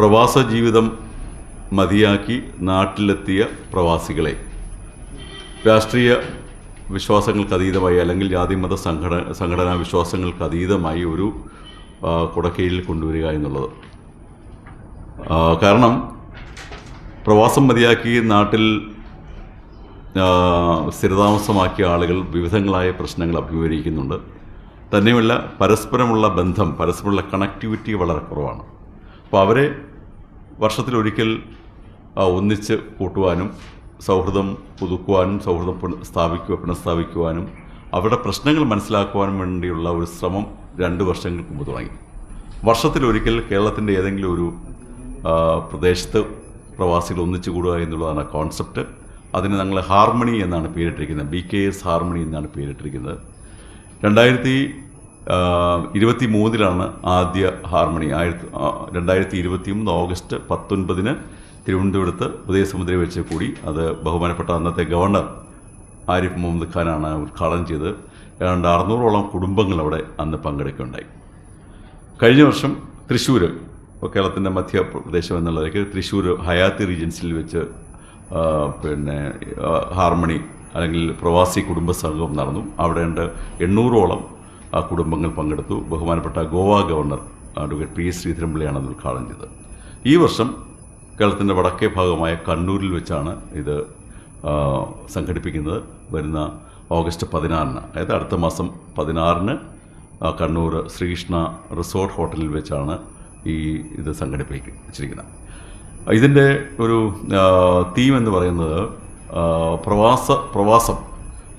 പ്രവാസ ജീവിതം മതിയാക്കി നാട്ടിലെത്തിയ പ്രവാസികളെ. രാഷ്ട്രീയ വിശ്വാസങ്ങൾക്ക് അതീതമായി അല്ലെങ്കിൽ ജാതി മത സംഘടന സംഘടനാ വിശ്വാസങ്ങൾക്ക് അതീതമായി ഒരു കുടക്കീഴിൽ കൊണ്ടുവരിക എന്നുള്ളത്. കാരണം പ്രവാസം മതിയാക്കി നാട്ടിൽ സ്ഥിരതാമസമാക്കിയ ആളുകൾ വിവിധങ്ങളായ പ്രശ്നങ്ങൾ അഭിമുഖീകരിക്കുന്നുണ്ട്. തന്നെയുമല്ല പരസ്പരമുള്ള ബന്ധം പരസ്പരമുള്ള കണക്ടിവിറ്റി വളരെ കുറവാണ്. അപ്പോൾ അവരെ വർഷത്തിലൊരിക്കൽ ഒന്നിച്ച് കൂട്ടുവാനും സൗഹൃദം പുതുക്കുവാനും സൗഹൃദം സ്ഥാപിക്കുക പുനഃസ്ഥാപിക്കുവാനും അവരുടെ പ്രശ്നങ്ങൾ മനസ്സിലാക്കുവാനും വേണ്ടിയുള്ള ഒരു ശ്രമം രണ്ട് വർഷങ്ങൾക്ക് മുമ്പ് തുടങ്ങി. വർഷത്തിലൊരിക്കൽ കേരളത്തിന്റെ ഏതെങ്കിലും ഒരു പ്രദേശത്ത് പ്രവാസികൾ ഒന്നിച്ചു കൂടുക എന്നുള്ളതാണ് കോൺസെപ്റ്റ്. അതിന് ഞങ്ങൾ ഹാർമണി എന്നാണ് പേരിട്ടിരിക്കുന്നത്. ബി കെ എസ് ഹാർമണി എന്നാണ് പേരിട്ടിരിക്കുന്നത്. രണ്ടായിരത്തി ഇരുപത്തി മൂന്നിലാണ് ആദ്യ ഹാർമണി. ആയിരത്തി രണ്ടായിരത്തി ഇരുപത്തി മൂന്ന് ഓഗസ്റ്റ് പത്തൊൻപതിന് തിരുവനന്തപുരത്ത് ഉദയസമുദ്രം വെച്ച് കൂടി അത് ബഹുമാനപ്പെട്ട അന്നത്തെ ഗവർണർ ആരിഫ് മുഹമ്മദ് ഖാനാണ് ഉദ്ഘാടനം ചെയ്ത് ഏതാണ്ട് അറുന്നൂറോളം കുടുംബങ്ങൾ അവിടെ അന്ന് പങ്കെടുക്കുകയുണ്ടായി. കഴിഞ്ഞ വർഷം തൃശ്ശൂർ കേരളത്തിന്റെ മധ്യപ്രദേശം എന്നുള്ളതിലേക്ക് തൃശ്ശൂർ ഹയാത്തി റീജൻസിൽ വെച്ച് പിന്നെ ഹാർമണി അല്ലെങ്കിൽ പ്രവാസി കുടുംബ സംഗമം നടന്നു. അവിടെ ഉണ്ട് എണ്ണൂറോളം ആ, കുടുംബങ്ങൾ പങ്കെടുത്തു. ബഹുമാനപ്പെട്ട Goa governor advocate P S ശ്രീധരൻപിള്ളയാണ് അത് ഉദ്ഘാടനം ചെയ്തത്. ഈ വർഷം കേരളത്തിന്റെ വടക്കേ ഭാഗമായ കണ്ണൂരിൽ വെച്ചാണ് ഇത് സംഘടിപ്പിക്കുന്നത്. വരുന്ന ഓഗസ്റ്റ് പതിനാറിന് അതായത് അടുത്ത മാസം പതിനാറിന് കണ്ണൂർ ശ്രീകൃഷ്ണ റിസോർട്ട് ഹോട്ടലിൽ വെച്ചാണ് ഈ ഇത് സംഘടിപ്പിച്ചിരിക്കുന്നത്. ഇതിന്റെ ഒരു തീം എന്ന് പറയുന്നത് പ്രവാസ പ്രവാസം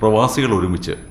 പ്രവാസികൾ ഒരുമിച്ച്